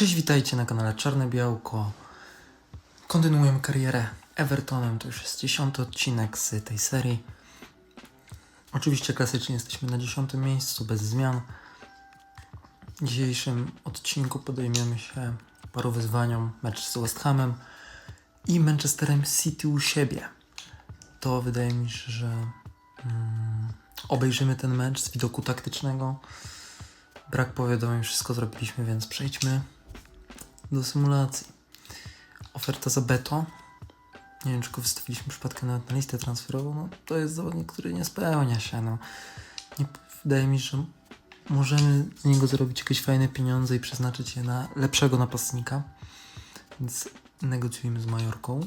Cześć, witajcie na kanale Czarne Białko. Kontynuujemy karierę Evertonem. To już jest dziesiąty odcinek z tej serii. Oczywiście klasycznie jesteśmy na dziesiątym miejscu, bez zmian. W dzisiejszym odcinku podejmiemy się paru wyzwaniom. Mecz z West Hamem i Manchesterem City u siebie. To wydaje mi się, że mm, obejrzymy ten mecz z widoku taktycznego. Brak powiadomień, wszystko zrobiliśmy, więc przejdźmy do symulacji. Oferta za Beto. Nie wiem, czy go wystawiliśmy przypadkiem nawet na listę transferową. No, to jest zawodnik, który nie spełnia się. No. Nie, wydaje mi się, że możemy z niego zarobić jakieś fajne pieniądze i przeznaczyć je na lepszego napastnika. Więc negocjujemy z Majorką.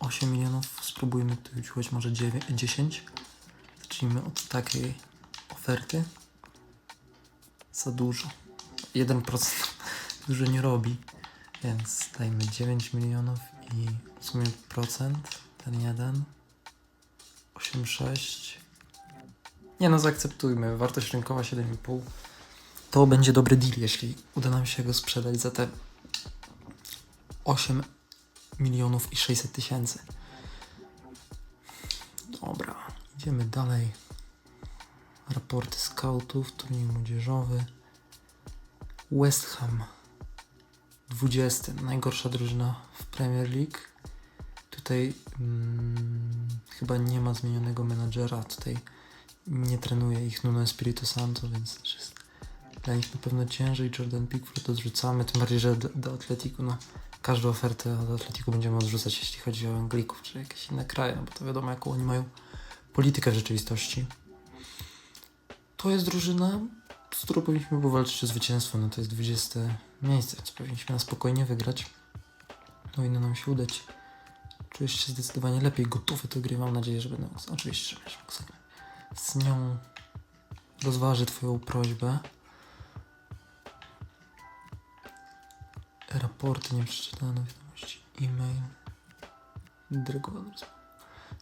8 milionów, spróbujmy tu już może 9, 10. Zacznijmy od takiej oferty. Za dużo. 1% dużo nie robi, więc dajmy 9 milionów i w sumie procent, ten jeden. 8,6. Nie no, zaakceptujmy. Wartość rynkowa 7,5. To będzie dobry deal, jeśli uda nam się go sprzedać za te 8 milionów i 600 tysięcy. Dobra, idziemy dalej. Raporty scoutów, turniej młodzieżowy. West Ham 20. Najgorsza drużyna w Premier League. Tutaj mm, chyba nie ma zmienionego menadżera. Tutaj nie trenuje ich Nuno Espirito Santo, więc jest dla nich na pewno ciężej. Jordan Pickford odrzucamy, tym bardziej, że do, do Atletico, no, każdą ofertę od Atletico będziemy odrzucać, jeśli chodzi o Anglików czy jakieś inne kraje, no bo to wiadomo, jaką oni mają politykę w rzeczywistości. To jest drużyna, z którą powinniśmy powalczyć o zwycięstwo. No to jest 20 miejsce, więc powinniśmy na spokojnie wygrać. Powinno nam się udać. Czuję się zdecydowanie lepiej gotowy do gry. Mam nadzieję, że będę mógł, oczywiście, że będę mógł. Z nią rozważę Twoją prośbę. Raporty nieprzeczytane wiadomości, e-mail, dyregowane rozmowy.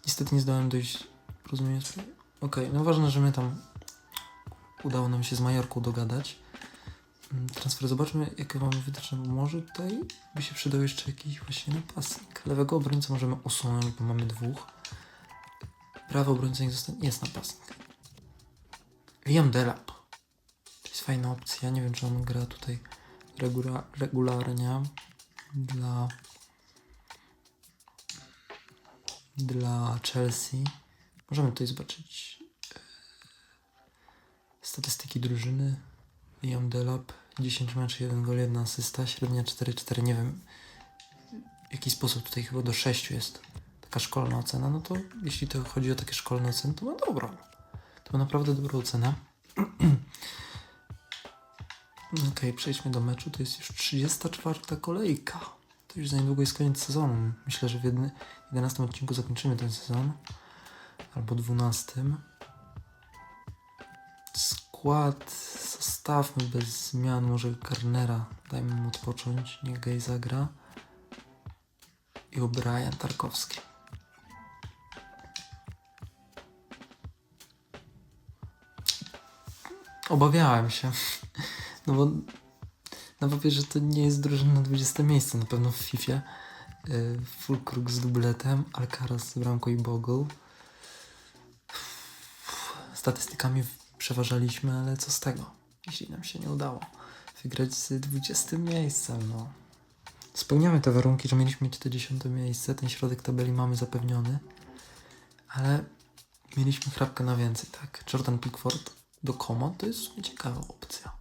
Niestety nie zdałem dojść porozumienia w sprawie. Okej, no ważne, że my tam udało nam się z Majorką dogadać. Mm, Transfer, zobaczmy jakie mamy wytyczne, może tutaj by się przydał jeszcze jakiś właśnie napastnik. Lewego obrońcę możemy usunąć, bo mamy dwóch. Prawy obrońca niech zostanie, jest napastnik. Liam Delap. To jest fajna opcja, nie wiem czy on gra tutaj regula regularnie dla dla Chelsea. Możemy tutaj zobaczyć Statystyki drużyny. Liam Delap, 10 meczy, 1 gol, 1 asysta, średnia 4-4. Nie wiem, w jaki sposób tutaj chyba do 6 jest taka szkolna ocena. No to jeśli to chodzi o takie szkolne oceny, to ma dobrą. To ma naprawdę dobrą ocenę. Okej, przejdźmy do meczu. To jest już 34 kolejka. To już za niedługo jest koniec sezonu. Myślę, że w jedny, 11 odcinku zakończymy ten sezon. Albo 12 skład zostawmy bez zmian, może Garnera dajmy mu odpocząć, niech Gej zagra i O'Brien Tarkowski. Obawiałem się, no bo na papierze to nie jest drużyna na 20 miejsce, na pewno w FIFA. Yy, Fulkrug z dubletem, Alcaraz z bramką i Bogle. Statystykami przeważaliśmy, ale co z tego, jeśli nam się nie udało wygrać z 20 miejscem, no. Spełniamy te warunki, że mieliśmy mieć to 10 miejsce, ten środek tabeli mamy zapewniony, ale mieliśmy chrapkę na więcej, tak. Jordan Pickford do Koma to jest ciekawa opcja.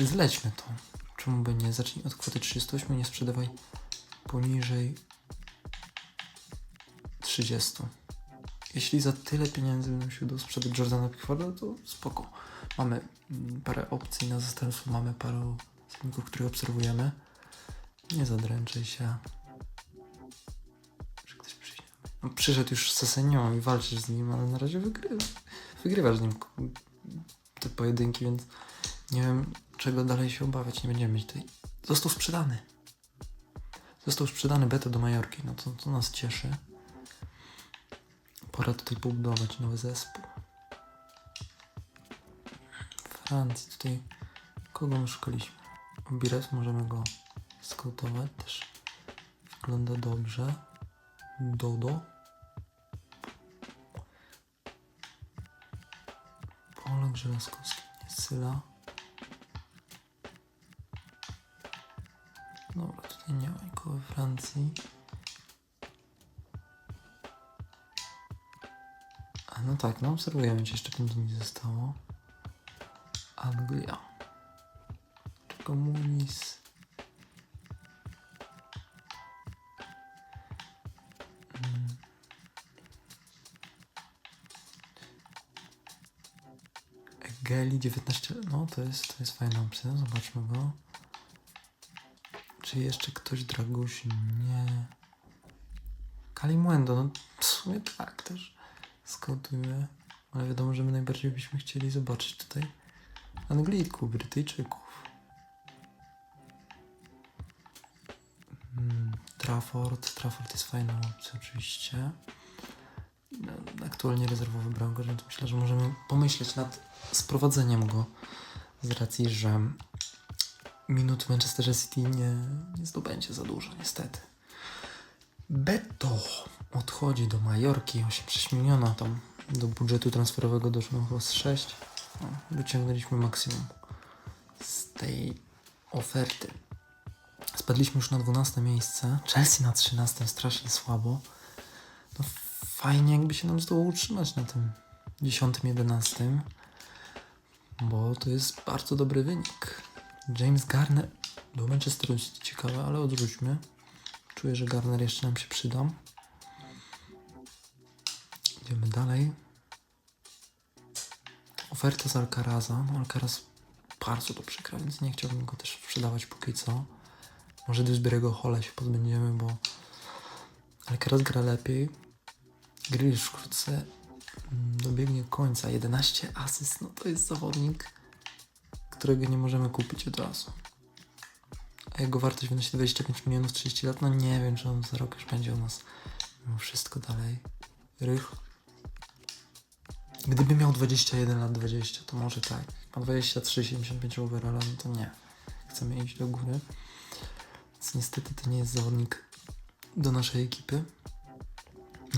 Zlećmy to. Czemu by nie? Zacznij od kwoty 38, nie sprzedawaj poniżej 30. Jeśli za tyle pieniędzy nam się udało sprzedać Jordana Pickforda, to spoko. Mamy mm, parę opcji na zastępstwo, mamy parę zawodników, których obserwujemy. Nie zadręczaj się. Że ktoś przyjdzie. No, przyszedł już z Sesenią i walczysz z nim, ale na razie wygrywa. wygrywasz z nim te pojedynki, więc nie wiem czego dalej się obawiać. Nie będziemy mieć tej... Został sprzedany. Został sprzedany beta do Majorki, no to, to nas cieszy. Pora tutaj pobudować nowy zespół. Francji. Tutaj kogo my szukaliśmy? Bires możemy go skautować. Też wygląda dobrze. Dodo. Polak Żelazkowski, nie Syla. Dobra, tutaj nie ma nikogo we Francji. No tak, no obserwujemy, czy jeszcze pięć dni zostało. Anglia. Czego Muniz. Mm. Geli 19. No to jest, to jest fajna opcja. Zobaczmy go. Czy jeszcze ktoś Dragusin? Nie. Kalimwendo, no w sumie tak też. Skautujmy. Ale wiadomo, że my najbardziej byśmy chcieli zobaczyć tutaj Anglików, Brytyjczyków. Mm, Trafford. Trafford jest fajną opcją oczywiście. No, Aktualnie rezerwowy bramkarz, więc myślę, że możemy pomyśleć nad sprowadzeniem go z racji, że minut w Manchester City nie, nie zdobędzie za dużo, niestety. Beto odchodzi do Majorki, 8,6 miliona tam do budżetu transferowego doszło chyba z 6. No, wyciągnęliśmy maksimum z tej oferty. Spadliśmy już na 12 miejsce. Chelsea na 13 strasznie słabo. No fajnie jakby się nam zdało utrzymać na tym 10-11, bo to jest bardzo dobry wynik. James Garner do Manchesteru City ciekawe, ale odrzućmy. Czuję, że Garner jeszcze nam się przyda. Dalej. Oferta z Alcaraza. No, Alcaraz bardzo dobrze gra, więc nie chciałbym go też sprzedawać póki co. Może Dewsbury'ego Hola się pozbędziemy, bo Alcaraz gra lepiej. Grealish wkrótce mm, dobiegnie końca. 11 asyst, no to jest zawodnik, którego nie możemy kupić od razu. A jego wartość wynosi 25 milionów 30 lat. No nie wiem, czy on za rok już będzie u nas mimo wszystko dalej. Rych. Gdyby miał 21 lat 20, to może tak. Ma 23, 75 overalla, no to nie. Chcemy iść do góry. Więc niestety to nie jest zawodnik do naszej ekipy.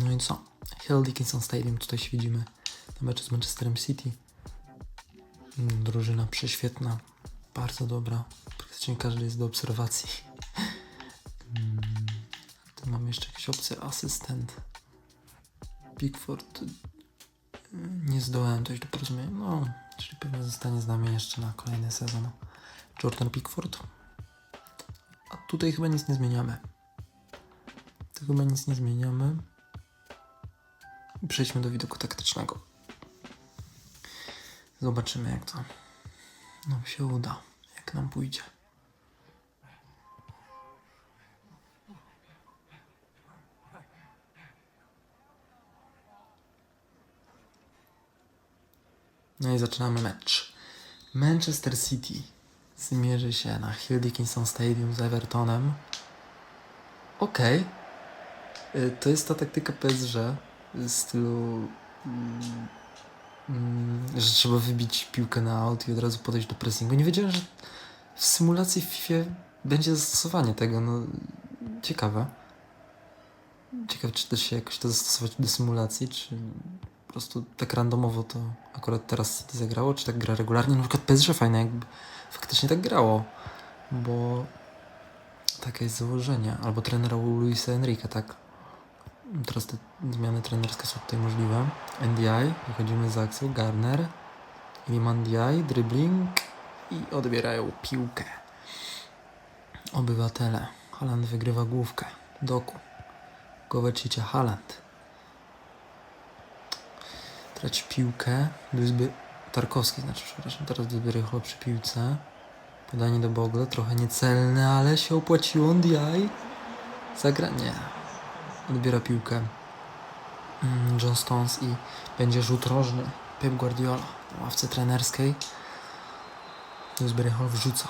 No i co? Hill Dickinson Stadium, tutaj się widzimy na meczu z Manchesterem City. Drużyna prześwietna, bardzo dobra. Praktycznie każdy jest do obserwacji. Mm, Tu mamy jeszcze jakieś opcje. Asystent. Pickford. Nie zdołałem dojść do porozumienia. No, czyli pewnie zostanie z nami jeszcze na kolejny sezon. Jordan Pickford. A tutaj chyba nic nie zmieniamy. Tu chyba nic nie zmieniamy. Przejdźmy do widoku taktycznego. Zobaczymy, jak to nam się uda, jak nam pójdzie. No i zaczynamy mecz. Manchester City zmierzy się na Hill Dickinson Stadium z Evertonem. Okej. Y, To jest ta taktyka PSG w stylu, mm, mm, że trzeba wybić piłkę na aut i od razu podejść do pressingu. Nie wiedziałem, że w symulacji w FIFA będzie zastosowanie tego. No, ciekawe. Ciekawe, czy też się jakoś to zastosować do symulacji, czy po prostu tak randomowo to akurat teraz zagrało, czy tak gra regularnie. Na przykład PSG fajne, jakby faktycznie tak grało, bo takie jest założenie. Albo trenera Luisa Enrique, tak. Teraz te zmiany trenerskie są tutaj możliwe. NDI, wychodzimy z akcją, Garner, Iliman DI, dribbling i odbierają piłkę. Obywatele. Haland wygrywa główkę. Doku. Trzecia Haland. Traci piłkę. Duzby... Tarkowski, znaczy, przepraszam, teraz Duzby rychło przy piłce. Podanie do Bogle, trochę niecelne, ale się opłaciło. NDI. Zagra... Nie. Odbiera piłkę. Mm, John Stones i będzie rzut rożny. Pep Guardiola na ławce trenerskiej. Dewsbury Hall wrzuca.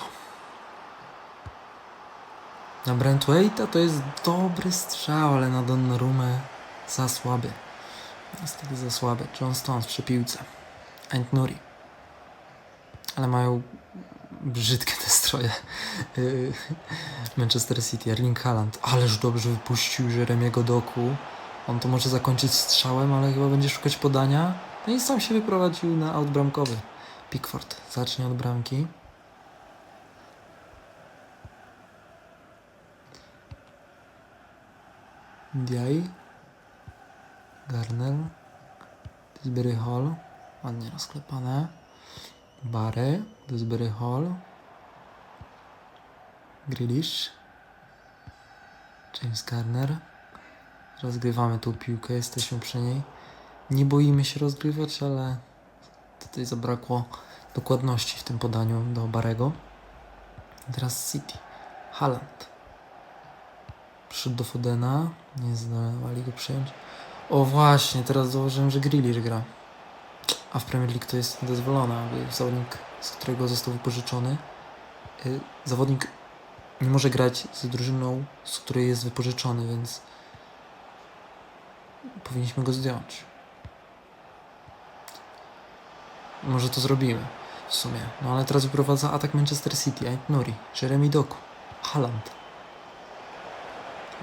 Na Brentwaite'a to jest dobry strzał, ale na Donnarumę za słaby. Niestety za słaby. John Stones przy piłce. Ant Nuri. ale mają brzydkie te stroje. Manchester City, Erling Haaland. Ależ dobrze wypuścił Jeremiego Doku. On to może zakończyć strzałem, ale chyba będzie szukać podania. No i sam się wyprowadził na aut bramkowy. Pickford zacznie od bramki. Diay. Garner. Dewsbury Hall. Ładnie rozklepane. Bary. Dewsbury Hall. Grealish. James Garner. Rozgrywamy tą piłkę, jesteśmy przy niej. Nie boimy się rozgrywać, ale tutaj zabrakło dokładności w tym podaniu do Barego. Teraz City. Haaland. Przyszedł do Fodena. Nie zdołali go przyjąć. O właśnie, teraz zauważyłem, że Grealish gra. A w Premier League to jest dozwolone, aby zawodnik, z którego został wypożyczony, y, zawodnik nie może grać z drużyną, z której jest wypożyczony, więc powinniśmy go zdjąć. Może to zrobimy w sumie. No ale teraz wyprowadza atak Manchester City. Ait Nuri, Jeremy Doku, Haaland.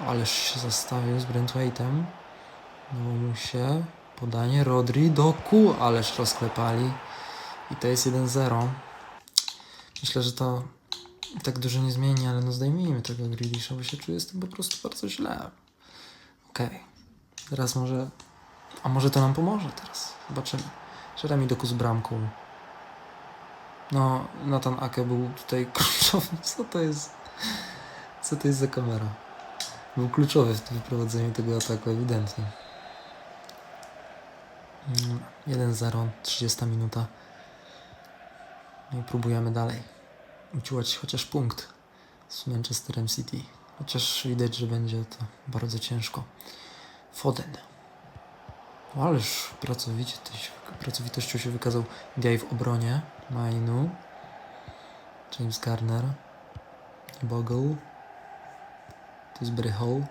Ależ się zastawił z Brentwaitem. No mu się. Podanie Rodri, Doku, ależ rozklepali. I to jest 1-0. Myślę, że to tak dużo nie zmieni, ale no zdejmijmy tego Grealisha, bo się czuję z tym po prostu bardzo źle. Okej. Teraz może... A może to nam pomoże teraz? Zobaczymy. Jeremy Doku z bramką. No, Nathan Ake był tutaj kluczowy. Co to jest? Co to jest za kamera? Był kluczowy w tym wyprowadzeniu tego ataku, ewidentnie. Mm, 1-0, 30 minuta. No i próbujemy dalej. Uciłać chociaż punkt z Manchesterem City. Chociaż widać, że będzie to bardzo ciężko. Foden. O, Ależ ty się- pracowitością się wykazał Diay w obronie. Mainu. James Garner. Bogle. To jest Barry Hall.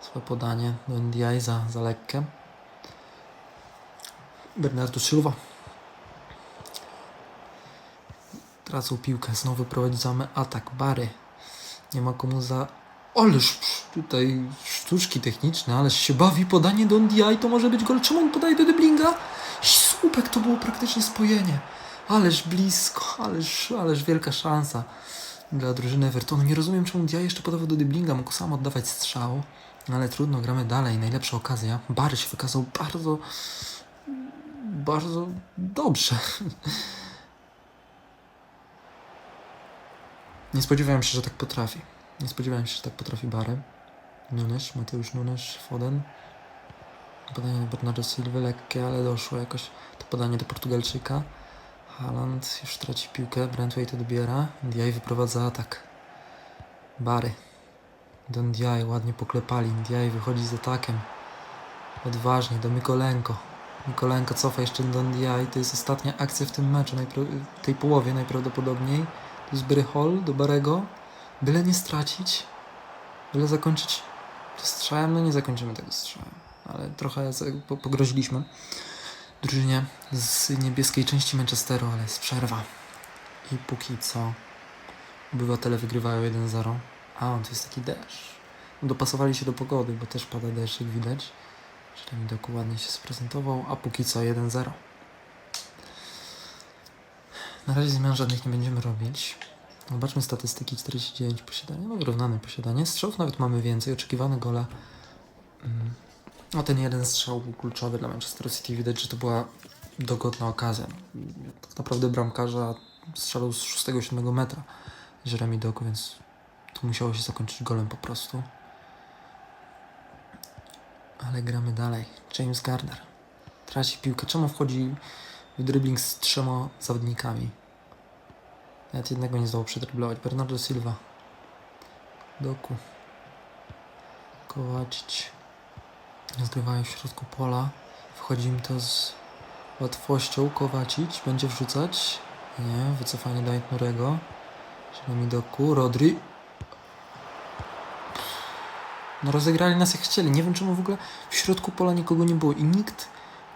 Swoje podanie do Ndiaye za, za lekkie. Bernardo Silva. Tracą piłkę, znowu prowadzamy atak. Bary. Nie ma komu za... Ależ tutaj sztuczki techniczne, ależ się bawi podanie do Ndiaye, to może być gol. Czemu on podaje do Deblinga? Słupek to było praktycznie spojenie. Ależ blisko, ależ, ależ wielka szansa dla drużyny Evertonu. Nie rozumiem, czemu Ndiaye jeszcze podawał do Deblinga, mógł sam oddawać strzał. Ale trudno, gramy dalej. Najlepsza okazja. Bary się wykazał bardzo, bardzo dobrze. Nie spodziewałem się, że tak potrafi. Nie spodziewałem się, że tak potrafi Bary. Nunes, Mateusz Nunes, Foden. Podanie do Bernardo Silva lekkie, ale doszło jakoś to podanie do Portugalczyka. Haaland już traci piłkę, Brentwaite odbiera. Ndiaye wyprowadza atak. Bary. Do Ndiaye ładnie poklepali. Ndiaye wychodzi z atakiem. Odważnie do Mykolenko. Mykolenko cofa jeszcze do Ndiaye. To jest ostatnia akcja w tym meczu, najpro- tej połowie najprawdopodobniej. To jest Hall do Barego. Byle nie stracić. Byle zakończyć to strzałem. No nie zakończymy tego strzałem. Ale trochę pogroziliśmy drużynie z niebieskiej części Manchesteru, ale jest przerwa. I póki co obywatele wygrywają 1-0. A, on to jest taki deszcz. Dopasowali się do pogody, bo też pada deszcz, jak widać. Jeremy Doku ładnie się sprezentował, a póki co 1-0. Na razie zmian żadnych nie będziemy robić. Zobaczmy statystyki 49 posiadania, no wyrównane posiadanie. Strzałów nawet mamy więcej, oczekiwane gole. No ten jeden strzał był kluczowy dla Manchester City. Widać, że to była dogodna okazja. Tak naprawdę bramkarza strzelał z 6-7 metra Jeremy Doku, więc tu musiało się zakończyć golem po prostu. Ale gramy dalej. James Garner traci piłkę. Czemu wchodzi w dribbling z trzema zawodnikami? Nawet jednego nie zdołał przedryblować. Bernardo Silva. Doku. Kowacic. Zgrywają w środku pola. Wchodzi im to z łatwością. Kowacic będzie wrzucać. Nie, wycofanie do Nurego. Jeremy Doku. Rodri. No rozegrali nas jak chcieli. Nie wiem czemu w ogóle w środku pola nikogo nie było i nikt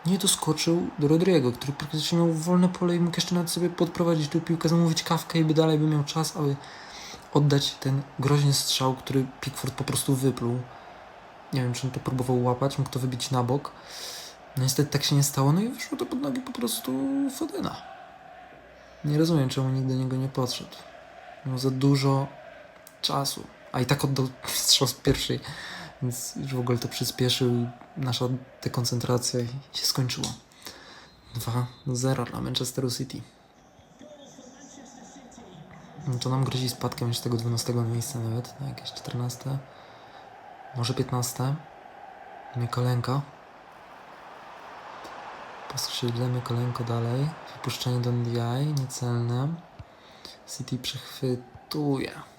nie doskoczył do Rodriego, który praktycznie miał wolne pole i mógł jeszcze nawet sobie podprowadzić tu piłkę, zamówić kawkę i by dalej by miał czas, aby oddać ten groźny strzał, który Pickford po prostu wypluł. Nie wiem, czy on to próbował łapać, mógł to wybić na bok. No niestety tak się nie stało, no i wyszło to pod nogi po prostu Fodena. Nie rozumiem, czemu nikt do niego nie podszedł. Miał za dużo czasu, a i tak oddał strzał z pierwszej, więc już w ogóle to przyspieszył i nasza dekoncentracja się skończyła. 2-0 dla Manchesteru City. No to nam grozi spadkiem już z tego 12 miejsca nawet, na jakieś 14. Może 15. Mykolenko. Po skrzydle Mykolenko dalej. Wypuszczenie do NDI, niecelne. City przechwytuje.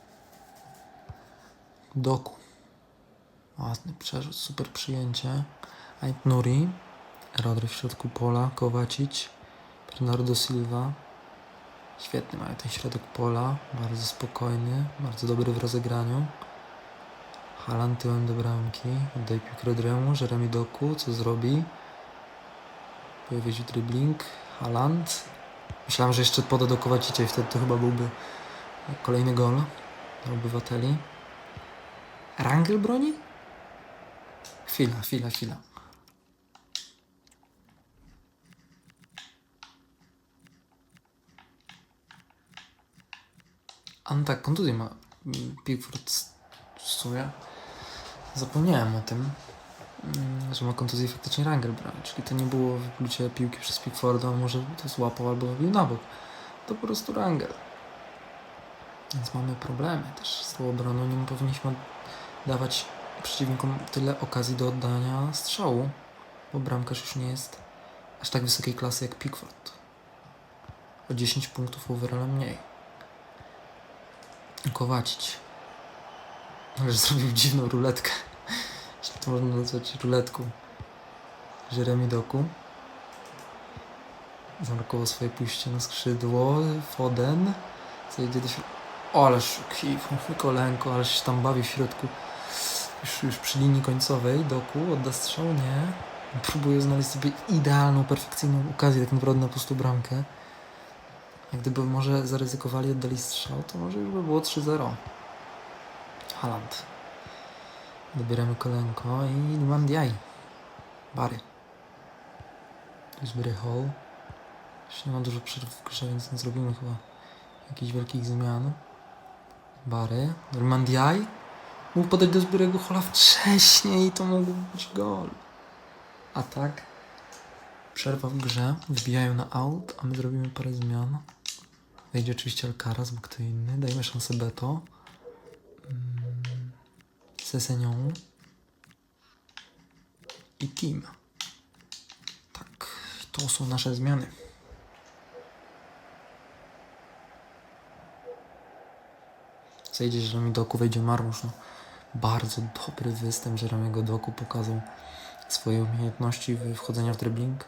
Doku. Ładny przerzut, super przyjęcie. Ait Nuri. Rodry w środku pola. Kowacić. Bernardo Silva. Świetny mają ten środek pola. Bardzo spokojny. Bardzo dobry w rozegraniu. Haaland tyłem do bramki. Oddaj piłkę Rodremu. Jeremy Doku. Co zrobi? Pojawi się dribbling. Haaland. Myślałem, że jeszcze poda do Kowacicia i wtedy to chyba byłby kolejny gol dla obywateli. Rangel broni? Chwila, chwila, chwila. A no tak, kontuzję ma mm, Pickford s- w sumie. Zapomniałem o tym, mm, że ma kontuzję faktycznie Rangel broni, czyli to nie było wyplucie piłki przez Pickforda, może to złapał albo wybił na bok. To po prostu Rangel. Więc mamy problemy też z tą obroną, nie powinniśmy dawać przeciwnikom tyle okazji do oddania strzału, bo bramkarz już nie jest aż tak wysokiej klasy jak Pickford. O 10 punktów overalla mniej. Kowacić. Ale zrobił dziwną ruletkę. Jeśli to można nazwać ruletką. Jeremy Doku. Zamrokował swoje pójście na skrzydło. Foden. Zejdzie do środka. Ależ Kolenko, ależ się tam bawi w środku. Już, już przy linii końcowej. Doku odda strzał, nie. Próbuje znaleźć sobie idealną, perfekcyjną okazję, tak naprawdę na pustą bramkę. Jak gdyby może zaryzykowali, oddali strzał, to może już by było 3-0. Haaland. Dobieramy kolenko i Mandiaj. Bary. Tu jest Hall. Już nie ma dużo przerw w grze, więc nie zrobimy chyba jakichś wielkich zmian. Bary. Mandiaj. Mógł podać do Zbyrego Hola wcześniej i to mógł być gol. A tak. Przerwa w grze. Wbijają na out, a my zrobimy parę zmian. Wejdzie oczywiście Alcaraz, bo kto inny. Dajmy szansę Beto. Mm, Sesenią. I Team. Tak, to są nasze zmiany. Zejdzie Jeremy Doku, wejdzie Marmusz. No, bardzo dobry występ Jeremy'ego Doku pokazał swoje umiejętności wchodzenia w dribbling.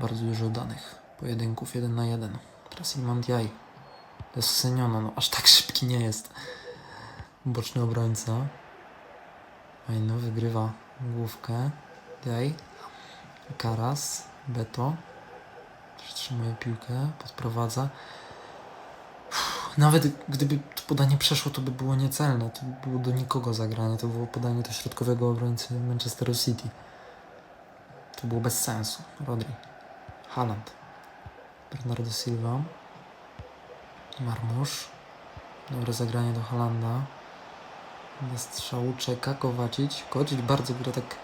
Bardzo dużo udanych pojedynków, jeden na jeden. Teraz Ilmandiaj. To jest no aż tak szybki nie jest. Boczny obrońca. Fajno, wygrywa główkę. Daj. Karas. Beto. Przytrzymuje piłkę, podprowadza. Nawet gdyby to podanie przeszło, to by było niecelne. To by było do nikogo zagranie. To było podanie do środkowego obrońcy Manchesteru City. To było bez sensu. Rodri. Haaland. Bernardo Silva. Marmusz. Dobre zagranie do Halanda. Bez strzału czeka Kowacić. Kowacić bardzo gra tak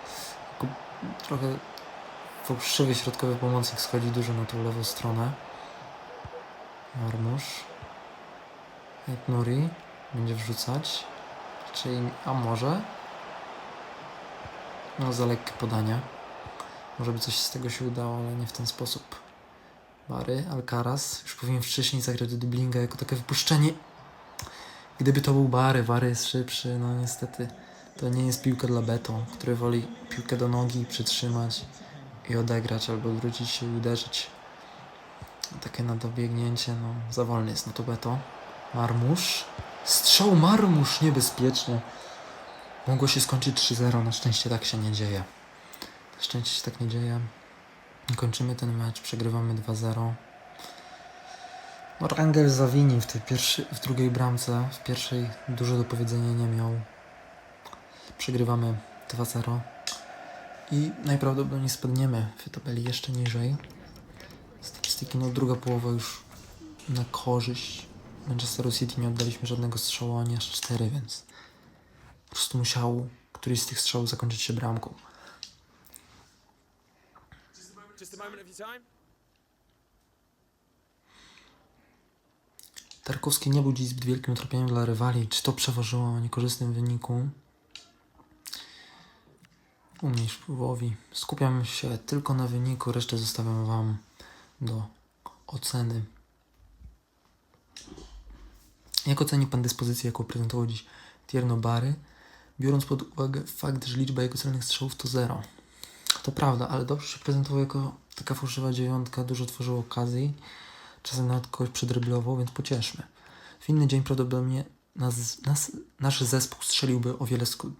trochę fałszywy środkowy pomocnik schodzi dużo na tą lewą stronę. Marmusz. Nuri będzie wrzucać. Czyli, a może? No za lekkie podania. Może by coś z tego się udało, ale nie w ten sposób. Bary, Alcaraz. Już powinien wcześniej zagrać do Dublinga jako takie wypuszczenie. Gdyby to był Bary, Bary jest szybszy, no niestety to nie jest piłka dla Beto, który woli piłkę do nogi przytrzymać i odegrać albo wrócić się i uderzyć. Takie na dobiegnięcie, no za wolny jest no to Beto. Marmusz. Strzał Marmusz, niebezpiecznie. Mogło się skończyć 3-0, na szczęście tak się nie dzieje. szczęście się tak nie dzieje. Kończymy ten mecz, przegrywamy 2-0. Rangel zawini w tej pierwszej, w drugiej bramce. W pierwszej dużo do powiedzenia nie miał. Przegrywamy 2-0. I najprawdopodobniej spadniemy w tabeli jeszcze niżej. Statystyki, no druga połowa już na korzyść Manchesteru City nie oddaliśmy żadnego strzału, ani aż cztery, więc po prostu musiał któryś z tych strzałów zakończyć się bramką. Tarkowski nie był dziś zbyt wielkim utrapieniem dla rywali. Czy to przeważyło o niekorzystnym wyniku? Umniejsz wpływowi. Skupiam się tylko na wyniku, resztę zostawiam Wam do oceny. Jak oceni Pan dyspozycję, jaką prezentował dziś Tierno Bary, biorąc pod uwagę fakt, że liczba jego celnych strzałów to zero? To prawda, ale dobrze się prezentował jako taka fałszywa dziewiątka, dużo tworzył okazji, czasem nawet kogoś przedryblował, więc pocieszmy. W inny dzień prawdopodobnie nas, nas, nasz zespół strzeliłby o wiele sku,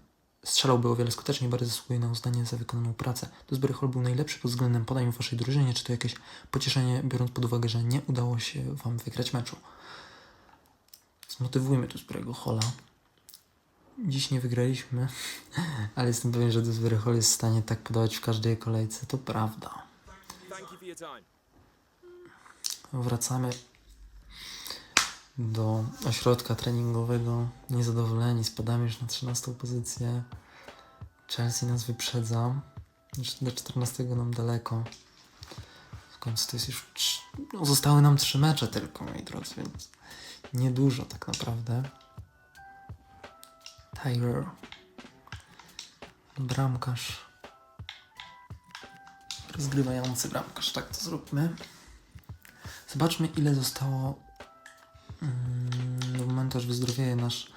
strzelałby o wiele skuteczniej, bardzo zasługuje na uznanie za wykonaną pracę. Dewsbury Hall był najlepszy pod względem podań w waszej drużynie, czy to jakieś pocieszenie, biorąc pod uwagę, że nie udało się wam wygrać meczu. Zmotywujmy Dewsbury'ego Halla. Dziś nie wygraliśmy, ale jestem pewien, że Dewsbury Hall jest w stanie tak podawać w każdej kolejce. To prawda. Wracamy do ośrodka treningowego. Niezadowoleni, spadamy już na 13 pozycję. Chelsea nas wyprzedza. Do 14 nam daleko. W końcu to jest już. No, zostały nam trzy mecze tylko, moi drodzy, więc niedużo tak naprawdę. Tyler. Bramkarz. Rozgrywający bramkarz, tak to zróbmy. Zobaczmy, ile zostało mm, do momentu, aż wyzdrowieje nasz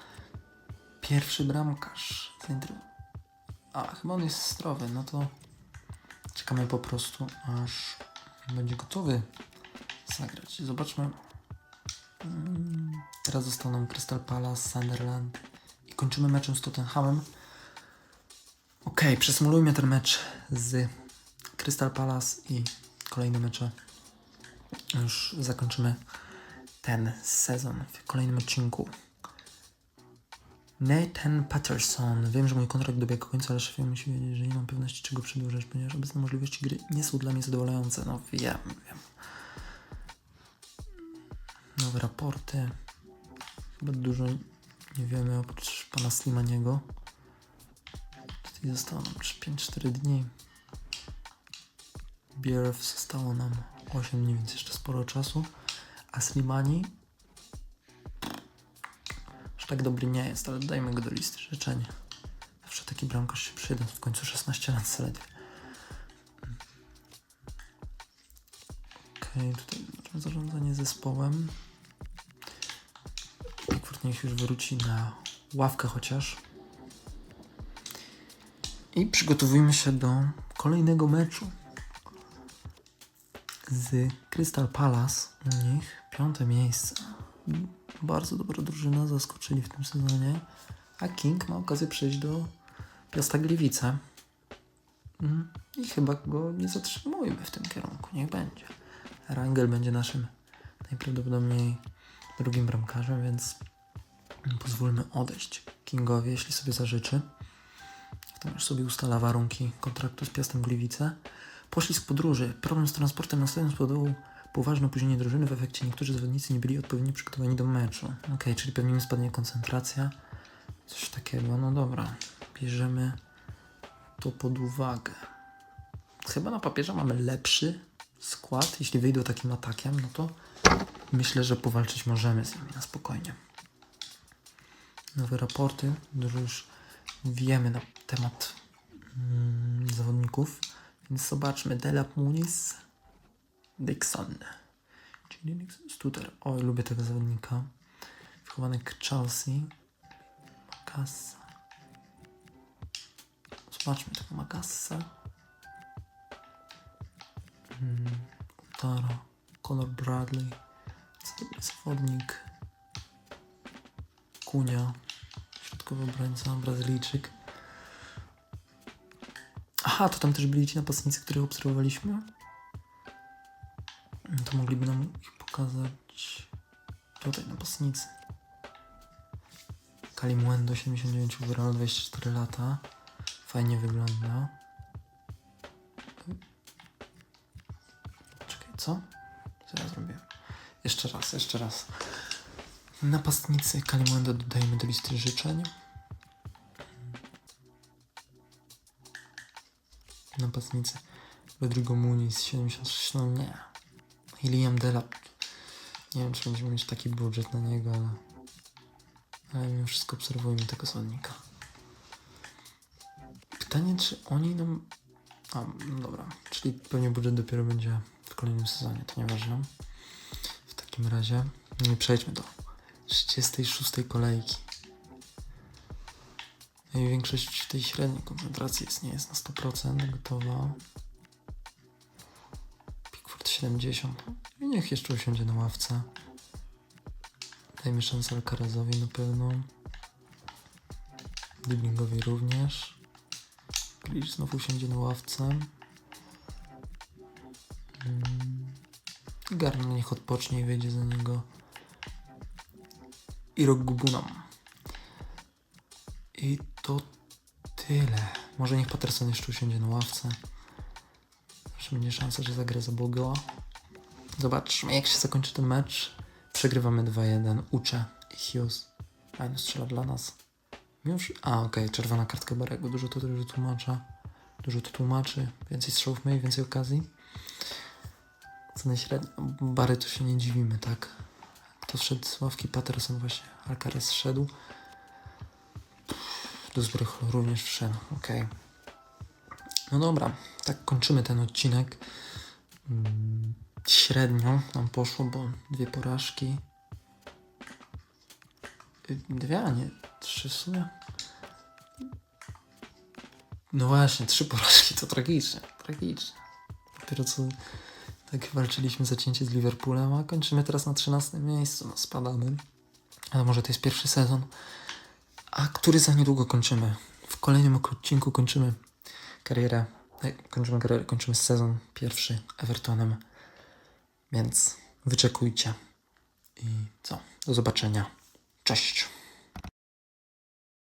pierwszy bramkarz. A, chyba on jest zdrowy, no to czekamy po prostu, aż będzie gotowy zagrać. Zobaczmy. Teraz został nam Crystal Palace, Sunderland i kończymy meczem z Tottenhamem. Okej, przesymulujmy ten mecz z Crystal Palace i kolejne mecze już zakończymy ten sezon w kolejnym odcinku. Nathan Patterson. Wiem, że mój kontrakt dobiega końca, ale szefie musi wiedzieć, że nie mam pewności, czego przedłużać, ponieważ obecne możliwości gry nie są dla mnie zadowalające. No wiem, wiem. Nowe raporty. Chyba dużo nie wiemy oprócz pana Slimaniego. Tutaj zostało nam 5-4 dni. Bierw zostało nam 8 dni, więc jeszcze sporo czasu. A Slimani aż tak dobry nie jest, ale dodajmy go do listy życzeń. Zawsze taki bramkarz się przyda, w końcu 16 lat zaledwie. Okej, tutaj zobaczmy zarządzanie zespołem. Niech już wróci na ławkę chociaż. I przygotowujmy się do kolejnego meczu z Crystal Palace u nich piąte miejsce. Bardzo dobra drużyna, zaskoczyli w tym sezonie. A King ma okazję przejść do Piasta Gliwice. Mm, I chyba go nie zatrzymujmy w tym kierunku, niech będzie. Rangel będzie naszym najprawdopodobniej drugim bramkarzem, więc pozwólmy odejść Kingowi, jeśli sobie zażyczy. Już sobie ustala warunki kontraktu z Piastem Gliwice. Poślizg podróży. Problem z transportem następnym spowodował poważne opóźnienie drużyny. W efekcie niektórzy zawodnicy nie byli odpowiednio przygotowani do meczu. Okej, czyli pewnie spadnie koncentracja. Coś takiego. No dobra. Bierzemy to pod uwagę. Chyba na papierze mamy lepszy skład. Jeśli wyjdą takim atakiem, no to myślę, że powalczyć możemy z nimi na spokojnie. Nowe raporty. Dużo już wiemy na temat mm, zawodników. Więc zobaczmy. Delap Muniz, Dixon. Czyli Dixon Stuter. Oj, lubię tego zawodnika. Wychowanek Chelsea. Makassa. Zobaczmy tego Makassa. Mm, Utara. Conor Bradley. Zawodnik. Kunia. Środkowy obrońca, Brazylijczyk. Aha, to tam też byli ci napastnicy, których obserwowaliśmy? No To mogliby nam ich pokazać tutaj napastnicy. Kalimuendo 79 overall, 24 lata. Fajnie wygląda. Czekaj, co? Co ja zrobiłem? Jeszcze raz, jeszcze raz. Napastnicy Kalimuendo dodajemy do listy życzeń. Napastnicy Rodrigo Muniz 76, no nie. I Liam Delap. Nie wiem, czy będziemy mieć taki budżet na niego, ale... Ale mimo wszystko obserwujmy tego zawodnika. Pytanie, czy oni nam... A, no dobra. Czyli pewnie budżet dopiero będzie w kolejnym sezonie, to nieważne. W takim razie nie przejdźmy do 36 kolejki. No i większość tej średniej koncentracji jest, nie jest na 100% gotowa. Pickford 70. I niech jeszcze usiądzie na ławce. Dajmy szansę Alcarazowi na pewno. Driblingowi również. Glitch znowu usiądzie na ławce. Mm. Garner niech odpocznie i wyjdzie za niego. I rok Gubunam. I to tyle. Może niech Patterson jeszcze usiądzie na ławce. Zawsze będzie szansa, że zagra za Bogoa. Zobaczmy, jak się zakończy ten mecz. Przegrywamy 2-1. Uczę i Hughes. Fajnie strzela dla nas. Już? A, okej, czerwona kartka Barego. Dużo to dużo tłumacza. Dużo to tłumaczy. Więcej strzałów mniej, więcej okazji. Co najśrednio. Bary to się nie dziwimy, tak? Kto szedł z ławki? Patterson właśnie. Alcaraz szedł. Duzbrych również wszedł. Okej. No dobra, tak kończymy ten odcinek. Mm, Średnio nam poszło, bo dwie porażki. Y, Dwie, a nie trzy w sumie. No właśnie, trzy porażki to tragicznie, tragicznie. Dopiero co tak walczyliśmy zacięcie z Liverpoolem, a kończymy teraz na 13 miejscu. No spadamy. Ale może to jest pierwszy sezon, a który za niedługo kończymy. W kolejnym odcinku kończymy karierę, e, kończymy karierę, kończymy sezon pierwszy Evertonem. Więc wyczekujcie. I co? Do zobaczenia. Cześć.